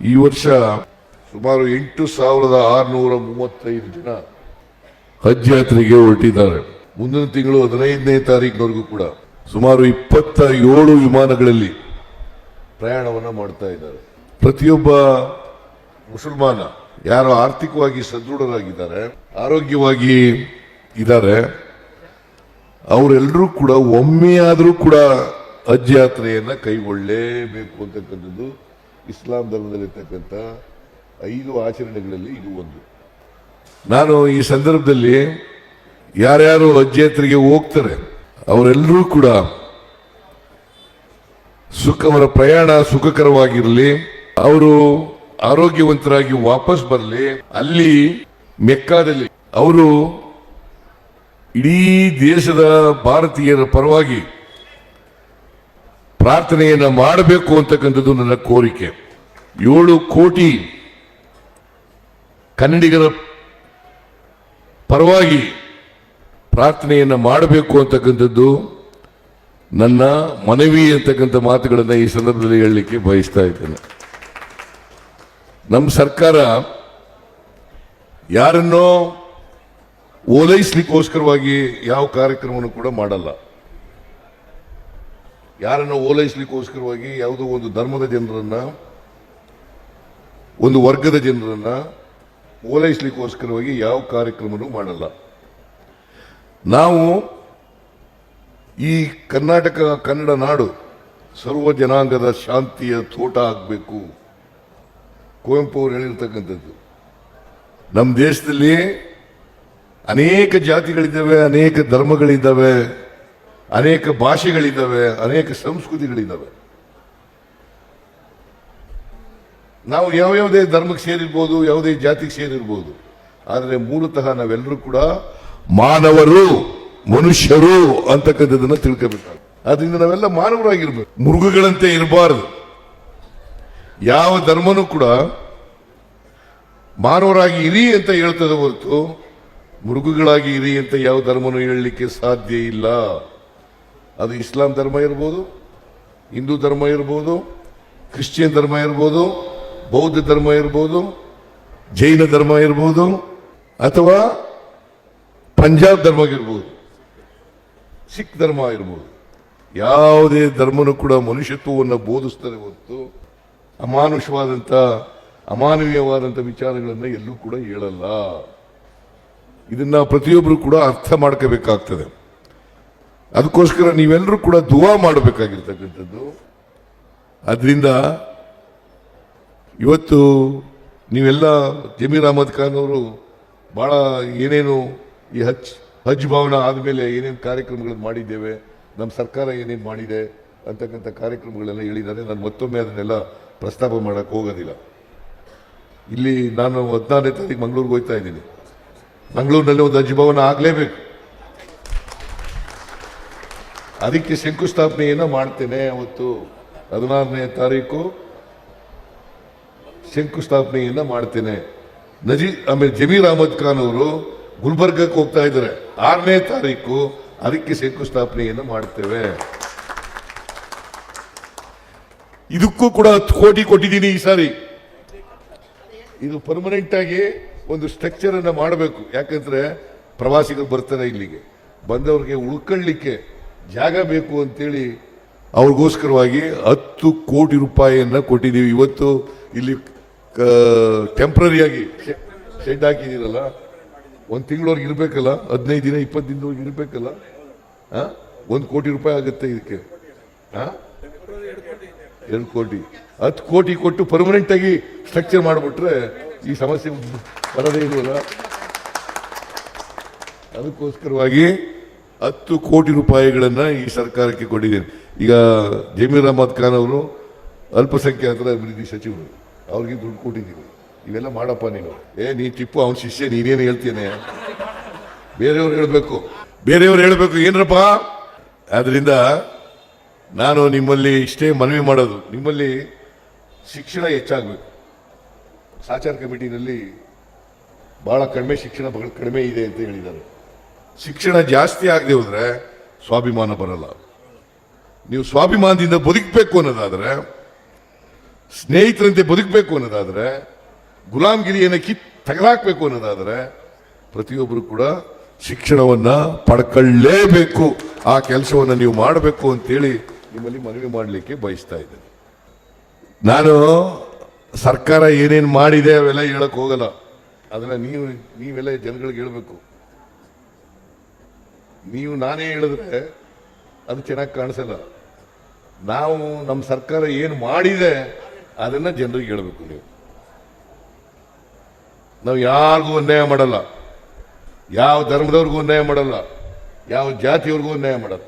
ಈ ವರ್ಷ ಸುಮಾರು ಎಂಟು ಸಾವಿರದ ಆರುನೂರ ಮೂವತ್ತೈದು ಜನ ಹಜ್ ಯಾತ್ರೆಗೆ ಹೊರಟಿದ್ದಾರೆ. ಮುಂದಿನ ತಿಂಗಳು ಹದಿನೈದನೇ ತಾರೀಕಿನವರೆಗೂ ಕೂಡ ಸುಮಾರು ಇಪ್ಪತ್ತ ಏಳು ವಿಮಾನಗಳಲ್ಲಿ ಪ್ರಯಾಣವನ್ನು ಮಾಡ್ತಾ ಇದ್ದಾರೆ. ಪ್ರತಿಯೊಬ್ಬ ಮುಸಲ್ಮಾನ ಯಾರು ಆರ್ಥಿಕವಾಗಿ ಸದೃಢರಾಗಿದ್ದಾರೆ, ಆರೋಗ್ಯವಾಗಿ ಇದ್ದಾರೆ, ಅವರೆಲ್ಲರೂ ಕೂಡ ಒಮ್ಮೆಯಾದರೂ ಕೂಡ ಹಜ್ ಯಾತ್ರೆಯನ್ನ ಕೈಗೊಳ್ಳಲೇಬೇಕು ಅಂತಕ್ಕಂಥದ್ದು ಇಸ್ಲಾಂ ಧರ್ಮದಲ್ಲಿರ್ತಕ್ಕಂಥ ಐದು ಆಚರಣೆಗಳಲ್ಲಿ ಇದು ಒಂದು. ನಾನು ಈ ಸಂದರ್ಭದಲ್ಲಿ ಯಾರ್ಯಾರು ಅಜ್ಜೇತರಿಗೆ ಹೋಗ್ತಾರೆ, ಅವರೆಲ್ಲರೂ ಕೂಡ ಸುಖ ಅವರ ಪ್ರಯಾಣ ಸುಖಕರವಾಗಿರಲಿ, ಅವರು ಆರೋಗ್ಯವಂತರಾಗಿ ವಾಪಸ್ ಬರಲಿ, ಅಲ್ಲಿ ಮೆಕ್ಕಾದಲ್ಲಿ ಅವರು ಇಡೀ ದೇಶದ ಭಾರತೀಯರ ಪರವಾಗಿ ಪ್ರಾರ್ಥನೆಯನ್ನ ಮಾಡಬೇಕು ಅಂತಕ್ಕಂಥದ್ದು ನನ್ನ ಕೋರಿಕೆ. ಏಳು ಕೋಟಿ ಕನ್ನಡಿಗರ ಪರವಾಗಿ ಪ್ರಾರ್ಥನೆಯನ್ನು ಮಾಡಬೇಕು ಅಂತಕ್ಕಂಥದ್ದು ನನ್ನ ಮನವಿ ಅಂತಕ್ಕಂಥ ಮಾತುಗಳನ್ನು ಈ ಸಂದರ್ಭದಲ್ಲಿ ಹೇಳಲಿಕ್ಕೆ ಬಯಸ್ತಾ ಇದ್ದೇನೆ. ನಮ್ಮ ಸರ್ಕಾರ ಯಾರನ್ನೋ ಓಲೈಸ್ಲಿಕ್ಕೋಸ್ಕರವಾಗಿ ಯಾವ ಕಾರ್ಯಕ್ರಮವನ್ನು ಕೂಡ ಮಾಡಲ್ಲ. ಯಾರನ್ನ ಓಲೈಸ್ಲಿಕ್ಕೋಸ್ಕರವಾಗಿ ಯಾವುದೋ ಒಂದು ಧರ್ಮದ ಜನರನ್ನ, ಒಂದು ವರ್ಗದ ಜನರನ್ನ ಓಲೈಸ್ಲಿಕ್ಕೋಸ್ಕರವಾಗಿ ಯಾವ ಕಾರ್ಯಕ್ರಮನೂ ಮಾಡಲ್ಲ. ನಾವು ಈ ಕರ್ನಾಟಕ, ಕನ್ನಡ ನಾಡು ಸರ್ವ ಜನಾಂಗದ ಶಾಂತಿಯ ತೋಟ ಆಗಬೇಕು. ಕುವೆಂಪು ಅವರು ಹೇಳಿರ್ತಕ್ಕಂಥದ್ದು. ನಮ್ಮ ದೇಶದಲ್ಲಿ ಅನೇಕ ಜಾತಿಗಳಿದ್ದಾವೆ, ಅನೇಕ ಧರ್ಮಗಳಿದ್ದಾವೆ. ಅನೇಕ ಭಾಷೆಗಳಿದ್ದಾವೆ, ಅನೇಕ ಸಂಸ್ಕೃತಿಗಳಿದ್ದಾವೆ. ನಾವು ಯಾವ ಯಾವುದೇ ಧರ್ಮಕ್ಕೆ ಸೇರಿರ್ಬೋದು, ಯಾವುದೇ ಜಾತಿಗೆ ಸೇರಿರ್ಬೋದು, ಆದರೆ ಮೂಲತಃ ನಾವೆಲ್ಲರೂ ಕೂಡ ಮಾನವರು, ಮನುಷ್ಯರು ಅಂತಕ್ಕಂಥದ್ದನ್ನು ತಿಳ್ಕೋಬೇಕಾಗುತ್ತೆ. ಅದರಿಂದ ನಾವೆಲ್ಲ ಮಾನವರಾಗಿರ್ಬೇಕು. ಮೃಗಗಳಂತೆ ಇರಬಾರದು. ಯಾವ ಧರ್ಮನೂ ಕೂಡ ಮಾನವರಾಗಿ ಇರಿ ಅಂತ ಹೇಳ್ತದೆ ಹೊರತು ಮೃಗಗಳಾಗಿ ಇರಿ ಅಂತ ಯಾವ ಧರ್ಮನೂ ಹೇಳಲಿಕ್ಕೆ ಸಾಧ್ಯ ಇಲ್ಲ. ಅದು ಇಸ್ಲಾಂ ಧರ್ಮ ಇರ್ಬೋದು, ಹಿಂದೂ ಧರ್ಮ ಇರ್ಬೋದು, ಕ್ರಿಶ್ಚಿಯನ್ ಧರ್ಮ ಇರ್ಬೋದು, ಬೌದ್ಧ ಧರ್ಮ ಇರ್ಬೋದು, ಜೈನ ಧರ್ಮ ಇರ್ಬೋದು, ಅಥವಾ ಪಂಜಾಬ್ ಧರ್ಮ ಇರ್ಬೋದು, ಸಿಖ್ ಧರ್ಮ ಇರ್ಬೋದು. ಯಾವುದೇ ಧರ್ಮನೂ ಕೂಡ ಮನುಷ್ಯತ್ವವನ್ನು ಬೋಧಿಸ್ತದೆ ಹೊತ್ತು ಅಮಾನುಷವಾದಂಥ, ಅಮಾನವೀಯವಾದಂಥ ವಿಚಾರಗಳನ್ನು ಎಲ್ಲೂ ಕೂಡ ಹೇಳಲ್ಲ. ಇದನ್ನು ಪ್ರತಿಯೊಬ್ಬರು ಕೂಡ ಅರ್ಥ ಮಾಡ್ಕೋಬೇಕಾಗ್ತದೆ. ಅದಕ್ಕೋಸ್ಕರ ನೀವೆಲ್ಲರೂ ಕೂಡ ದುವಾ ಮಾಡಬೇಕಾಗಿರ್ತಕ್ಕಂಥದ್ದು. ಅದರಿಂದ ಇವತ್ತು ನೀವೆಲ್ಲ ಜಮೀರ್ ಅಹಮದ್ ಖಾನ್ ಅವರು ಭಾಳ ಏನೇನು ಈ ಹಜ್ ಹಜ್ ಭವನ ಆದಮೇಲೆ ಏನೇನು ಕಾರ್ಯಕ್ರಮಗಳನ್ನು ಮಾಡಿದ್ದೇವೆ, ನಮ್ಮ ಸರ್ಕಾರ ಏನೇನು ಮಾಡಿದೆ ಅಂತಕ್ಕಂಥ ಕಾರ್ಯಕ್ರಮಗಳೆಲ್ಲ ಹೇಳಿದ್ದಾರೆ. ನಾನು ಮತ್ತೊಮ್ಮೆ ಅದನ್ನೆಲ್ಲ ಪ್ರಸ್ತಾಪ ಮಾಡೋಕ್ಕೆ ಹೋಗೋದಿಲ್ಲ. ಇಲ್ಲಿ ನಾನು ಹದಿನಾರನೇ ತಾರೀಕು ಮಂಗಳೂರಿಗೆ ಹೋಗ್ತಾ ಇದ್ದೀನಿ. ಮಂಗಳೂರಿನಲ್ಲಿ ಒಂದು ಹಜ್ ಭವನ ಆಗಲೇಬೇಕು. ಅದಕ್ಕೆ ಶಂಕುಸ್ಥಾಪನೆಯನ್ನು ಮಾಡ್ತೇನೆ ಅವತ್ತು ಹದಿನಾರನೇ ತಾರೀಕು. ಶಂಕುಸ್ಥಾಪನೆಯನ್ನು ಮಾಡ್ತೇನೆ. ನಜೀರ್ ಆಮೇಲೆ ಜಮೀರ್ ಅಹಮದ್ ಖಾನ್ ಅವರು ಗುಲ್ಬರ್ಗಕ್ಕೆ ಹೋಗ್ತಾ ಇದ್ದಾರೆ. ಆರನೇ ತಾರೀಕು ಅದಕ್ಕೆ ಶಂಕುಸ್ಥಾಪನೆಯನ್ನು ಮಾಡ್ತೇವೆ. ಇದಕ್ಕೂ ಕೂಡ ಹತ್ತು ಕೋಟಿ ಕೊಟ್ಟಿದ್ದೀನಿ ಈ ಸಾರಿ. ಇದು ಪರ್ಮನೆಂಟ್ ಆಗಿ ಒಂದು ಸ್ಟ್ರಕ್ಚರ್ ಅನ್ನ ಮಾಡಬೇಕು. ಯಾಕಂದ್ರೆ ಪ್ರವಾಸಿಗರು ಬರ್ತಾರೆ ಇಲ್ಲಿಗೆ. ಬಂದವ್ರಿಗೆ ಉಳ್ಕೊಳ್ಳಿಕ್ಕೆ ಜಾಗ ಬೇಕು ಅಂತೇಳಿ ಅವ್ರಿಗೋಸ್ಕರವಾಗಿ ಹತ್ತು ಕೋಟಿ ರೂಪಾಯಿಯನ್ನು ಕೊಟ್ಟಿದ್ದೀವಿ. ಇವತ್ತು ಇಲ್ಲಿ ಟೆಂಪ್ರರಿಯಾಗಿ ಶೆಡ್ ಹಾಕಿದ್ದೀರಲ್ಲ, ಒಂದು ತಿಂಗಳವರೆಗೆ ಇರಬೇಕಲ್ಲ, ಹದಿನೈದು ದಿನ, ಇಪ್ಪತ್ತು ದಿನದವರೆಗೆ ಇರಬೇಕಲ್ಲ ಒಂದು ಕೋಟಿ ರೂಪಾಯಿ ಆಗುತ್ತೆ ಇದಕ್ಕೆ. ಹಾಂ ಎರಡು ಕೋಟಿ. ಹತ್ತು ಕೋಟಿ ಕೊಟ್ಟು ಪರ್ಮನೆಂಟ್ ಆಗಿ ಸ್ಟ್ರಕ್ಚರ್ ಮಾಡಿಬಿಟ್ರೆ ಈ ಸಮಸ್ಯೆ ಬರದೇ ಇಲ್ವಲ್ಲ ಅದಕ್ಕೋಸ್ಕರವಾಗಿ ಹತ್ತು ಕೋಟಿ ರೂಪಾಯಿಗಳನ್ನು ಈ ಸರ್ಕಾರಕ್ಕೆ ಕೊಟ್ಟಿದ್ದೇನೆ. ಈಗ ಜಮೀರ್ ಅಹಮದ್ ಖಾನ್ ಅವರು ಅಲ್ಪಸಂಖ್ಯಾತರ ಅಭಿವೃದ್ಧಿ ಸಚಿವರು. ಅವ್ರಿಗೆ ದುಡ್ಡು ಕೊಟ್ಟಿದ್ದೀವಿ ಇವೆಲ್ಲ ಮಾಡಪ್ಪ ನೀನು. ಏ, ನೀ ಟಿಪ್ಪು, ಅವನ ಶಿಷ್ಯ, ನೀನೇನು ಹೇಳ್ತೇನೆ ಬೇರೆಯವ್ರು ಹೇಳಬೇಕು. ಬೇರೆಯವ್ರು ಹೇಳಬೇಕು. ಏನರಪ್ಪ? ಆದ್ದರಿಂದ ನಾನು ನಿಮ್ಮಲ್ಲಿ ಇಷ್ಟೇ ಮನವಿ ಮಾಡೋದು. ನಿಮ್ಮಲ್ಲಿ ಶಿಕ್ಷಣ ಹೆಚ್ಚಾಗಬೇಕು. ಸಾಚಾರ ಕಮಿಟಿನಲ್ಲಿ ಭಾಳ ಕಡಿಮೆ ಶಿಕ್ಷಣ ಕಡಿಮೆ ಇದೆ ಅಂತ ಹೇಳಿದ್ದಾರೆ. ಶಿಕ್ಷಣ ಜಾಸ್ತಿ ಆಗದೆ ಹೋದ್ರೆ ಸ್ವಾಭಿಮಾನ ಬರಲ್ಲ. ನೀವು ಸ್ವಾಭಿಮಾನದಿಂದ ಬದುಕಬೇಕು ಅನ್ನೋದಾದ್ರೆ, ಸ್ನೇಹಿತರಂತೆ ಬದುಕಬೇಕು ಅನ್ನೋದಾದ್ರೆ, ಗುಲಾಮ್ಗಿರಿಯನ್ನು ಕಿತ್ ತಗಲಾಕ್ಬೇಕು ಅನ್ನೋದಾದ್ರೆ ಪ್ರತಿಯೊಬ್ಬರು ಕೂಡ ಶಿಕ್ಷಣವನ್ನ ಪಡ್ಕೊಳ್ಳೇಬೇಕು. ಆ ಕೆಲಸವನ್ನ ನೀವು ಮಾಡಬೇಕು ಅಂತೇಳಿ ನಿಮ್ಮಲ್ಲಿ ಮನವಿ ಮಾಡಲಿಕ್ಕೆ ಬಯಸ್ತಾ ಇದ್ದೇನೆ. ನಾನು ಸರ್ಕಾರ ಏನೇನು ಮಾಡಿದೆ ಅವೆಲ್ಲ ಹೇಳಕ್ಕೆ ಹೋಗಲ್ಲ. ಅದನ್ನ ನೀವು, ನೀವೆಲ್ಲ ಜನಗಳಿಗೆ ಹೇಳ್ಬೇಕು. ನೀವು ನಾನೇ ಹೇಳಿದ್ರೆ ಅದು ಚೆನ್ನಾಗಿ ಕಾಣಿಸಲ್ಲ. ನಾವು ನಮ್ಮ ಸರ್ಕಾರ ಏನು ಮಾಡಿದೆ, ಅದನ್ನು ಜನರಿಗೆ ಹೇಳಬೇಕು ನೀವು. ನಾವು ಯಾರಿಗೂ ಅನ್ಯಾಯ ಮಾಡಲ್ಲ. ಯಾವ ಧರ್ಮದವ್ರಿಗೂ ಅನ್ಯಾಯ ಮಾಡಲ್ಲ. ಯಾವ ಜಾತಿಯವ್ರಿಗೂ ಅನ್ಯಾಯ ಮಾಡಲ್ಲ.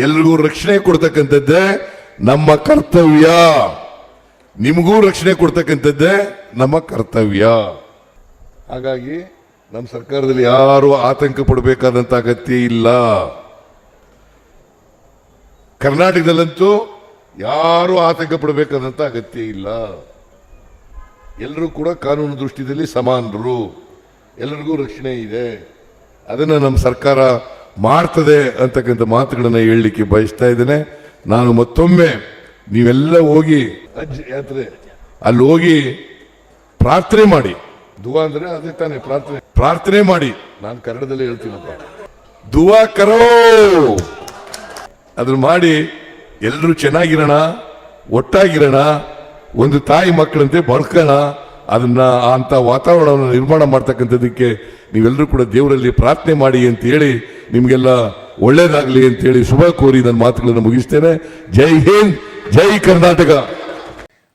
ಎಲ್ರಿಗೂ ರಕ್ಷಣೆ ಕೊಡ್ತಕ್ಕಂಥದ್ದೇ ನಮ್ಮ ಕರ್ತವ್ಯ. ನಿಮಗೂ ರಕ್ಷಣೆ ಕೊಡ್ತಕ್ಕಂಥದ್ದೇ ನಮ್ಮ ಕರ್ತವ್ಯ. ಹಾಗಾಗಿ ನಮ್ಮ ಸರ್ಕಾರದಲ್ಲಿ ಯಾರು ಆತಂಕ ಪಡಬೇಕಾದಂತ ಅಗತ್ಯ ಇಲ್ಲ. ಕರ್ನಾಟಕದಲ್ಲಂತೂ ಯಾರು ಆತಂಕ ಪಡಬೇಕಾದಂತ ಅಗತ್ಯ ಇಲ್ಲ. ಎಲ್ಲರೂ ಕೂಡ ಕಾನೂನು ದೃಷ್ಟಿಯಲ್ಲಿ ಸಮಾನರು. ಎಲ್ಲರಿಗೂ ರಕ್ಷಣೆ ಇದೆ. ಅದನ್ನ ನಮ್ಮ ಸರ್ಕಾರ ಮಾಡ್ತದೆ ಅಂತಕ್ಕಂಥ ಮಾತುಗಳನ್ನು ಹೇಳಲಿಕ್ಕೆ ಬಯಸ್ತಾ ಇದ್ದೇನೆ. ನಾನು ಮತ್ತೊಮ್ಮೆ ನೀವೆಲ್ಲ ಹೋಗಿ ಅಜ್ಜಿ ಯಾತ್ರೆ ಅಲ್ಲಿ ಹೋಗಿ ಪ್ರಾರ್ಥನೆ ಮಾಡಿ. ದುವಾ ಅಂದ್ರೆ ಅದೇ ತಾನೇ ಪ್ರಾರ್ಥನೆ. ಪ್ರಾರ್ಥನೆ ಮಾಡಿ. ನಾನು ಕನ್ನಡದಲ್ಲಿ ಹೇಳ್ತೀನಪ್ಪ. ದುವಾ ಕರೋ. ಅದನ್ನ ಮಾಡಿ ಎಲ್ಲರೂ ಚೆನ್ನಾಗಿರೋಣ ಒಟ್ಟಾಗಿರೋಣ ಒಂದು ತಾಯಿ ಮಕ್ಕಳಂತೆ ಬಳ್ಕೋಣ ಅದನ್ನ ಅಂತ ವಾತಾವರಣವನ್ನು ನಿರ್ಮಾಣ ಮಾಡ್ತಕ್ಕಂಥದ್ದಕ್ಕೆ ನೀವೆಲ್ಲರೂ ಕೂಡ ದೇವರಲ್ಲಿ ಪ್ರಾರ್ಥನೆ ಮಾಡಿ ಅಂತ ಹೇಳಿ ನಿಮಗೆಲ್ಲ ಒಳ್ಳೇದಾಗಲಿ ಅಂತ ಹೇಳಿ ಶುಭ ಕೋರಿ ನನ್ನ ಮಾತುಗಳನ್ನು ಮುಗಿಸ್ತೇನೆ. ಜೈ ಹಿಂದ್ ಜೈ ಕರ್ನಾಟಕ.